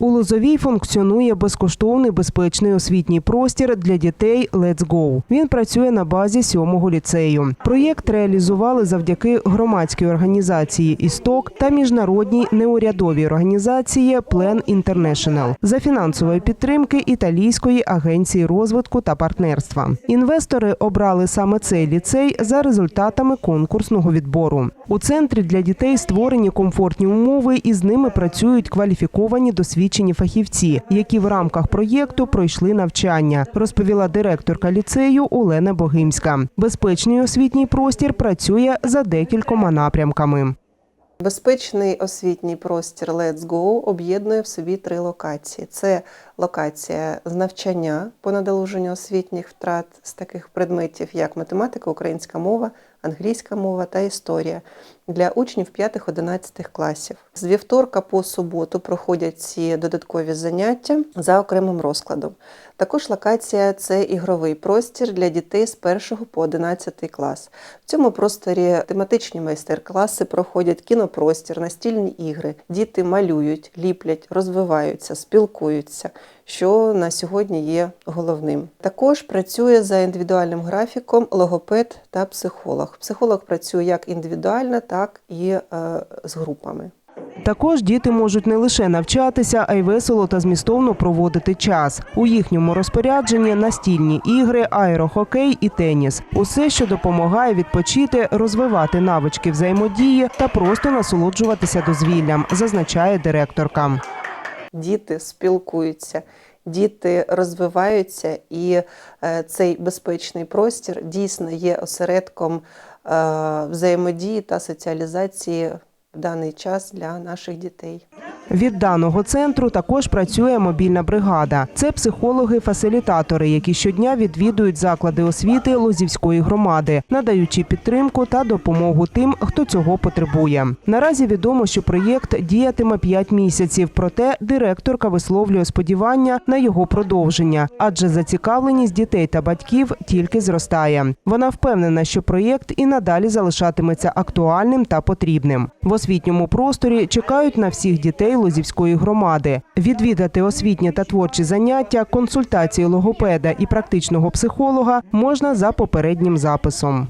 У Лозовій функціонує безкоштовний безпечний освітній простір для дітей «Let's Go». Він працює на базі сьомого ліцею. Проєкт реалізували завдяки громадській організації «Істок» та міжнародній неурядовій організації «Plan International» за фінансової підтримки італійської агенції розвитку та партнерства. Інвестори обрали саме цей ліцей за результатами конкурсного відбору. У центрі для дітей створені комфортні умови, і з ними працюють кваліфіковані досвідчені фахівці, які в рамках проєкту пройшли навчання, розповіла директорка ліцею Олена Богимська. Безпечний освітній простір працює за декількома напрямками. Безпечний освітній простір Let's Go об'єднує в собі три локації: це локація з навчання по надолуженню освітніх втрат з таких предметів, як математика, українська мова, англійська мова та історія для учнів 5-11 класів. З вівторка по суботу проходять ці додаткові заняття за окремим розкладом. Також локація це ігровий простір для дітей з 1 по 11 клас. В цьому просторі тематичні майстер-класи проходять кінопростір, настільні ігри. Діти малюють, ліплять, розвиваються, спілкуються, що на сьогодні є головним. Також працює за індивідуальним графіком логопед та психолог. Психолог працює як індивідуально, так і е, з групами. Також діти можуть не лише навчатися, а й весело та змістовно проводити час. У їхньому розпорядженні настільні ігри, аерохокей і теніс. Усе, що допомагає відпочити, розвивати навички взаємодії та просто насолоджуватися дозвіллям, зазначає директорка. Діти спілкуються, діти розвиваються, і е, цей безпечний простір дійсно є осередком е, взаємодії та соціалізації в даний час для наших дітей. Від даного центру також працює мобільна бригада. Це психологи-фасилітатори, які щодня відвідують заклади освіти Лозівської громади, надаючи підтримку та допомогу тим, хто цього потребує. Наразі відомо, що проєкт діятиме 5 місяців. Проте директорка висловлює сподівання на його продовження, адже зацікавленість дітей та батьків тільки зростає. Вона впевнена, що проєкт і надалі залишатиметься актуальним та потрібним. В освітньому просторі чекають на всіх дітей Лозівської громади. Відвідати освітні та творчі заняття, консультації логопеда і практичного психолога можна за попереднім записом.